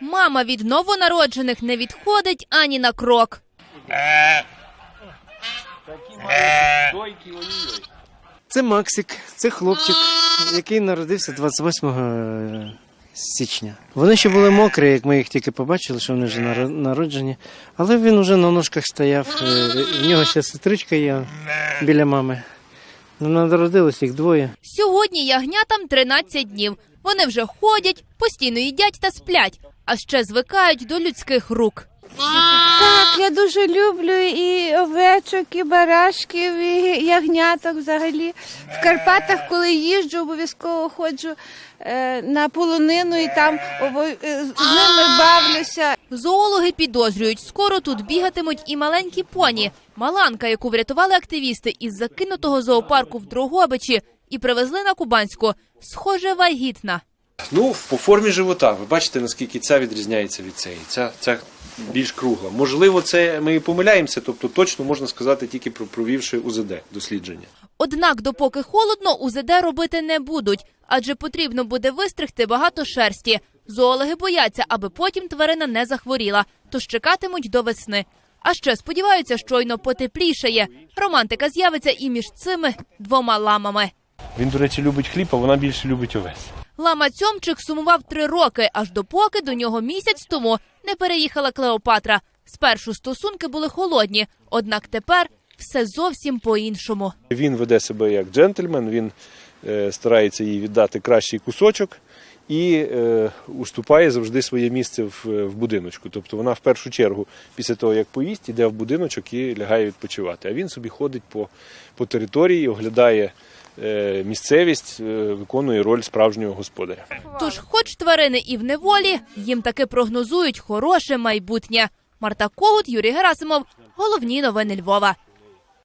Мама від новонароджених не відходить ані на крок. Це Максик, це хлопчик, який народився 28 січня. Вони ще були мокрі, як ми їх тільки побачили, що вони вже наро- народжені. Але він вже на ножках стояв. е, В нього ще сестричка є біля мами. Ну, Народилось їх двоє. Сьогодні ягнятам 13 днів. Вони вже ходять, постійно їдять та сплять, а ще звикають до людських рук. Так, я дуже люблю і овечок, і барашків, і ягняток взагалі. В Карпатах, коли їжджу, обов'язково ходжу е, на полонину і там е, з ними бавлюся. Зоологи підозрюють, скоро тут бігатимуть і маленькі поні. Маланка, яку врятували активісти із закинутого зоопарку в Дрогобичі і привезли на Кубанську, схоже, вагітна. Ну, по формі живота. Ви бачите, наскільки ця відрізняється від цієї. Ця, ця більш кругла. Можливо, це ми і помиляємося, тобто точно можна сказати тільки про провівши УЗД дослідження. Однак, допоки холодно, УЗД робити не будуть, адже потрібно буде вистригти багато шерсті. Зоологи бояться, аби потім тварина не захворіла, тож чекатимуть до весни. А ще сподіваються, щойно потеплішає. Романтика з'явиться і між цими двома ламами. Він, до речі, любить хліб, а вона більше любить овес. Лама Цьомчик сумував три роки, аж допоки до нього місяць тому не переїхала Клеопатра. Спершу стосунки були холодні, однак тепер все зовсім по-іншому. Він веде себе як джентльмен, він е, старається їй віддати кращий кусочок і е, уступає завжди своє місце в, в будиночку. Тобто вона в першу чергу, після того як поїсть, йде в будиночок і лягає відпочивати. А він собі ходить по, по території, оглядає місцевість, е, виконує роль справжнього господаря. Тож, хоч тварини і в неволі, їм таки прогнозують хороше майбутнє. Марта Когут, Юрій Герасимов. Головні новини Львова.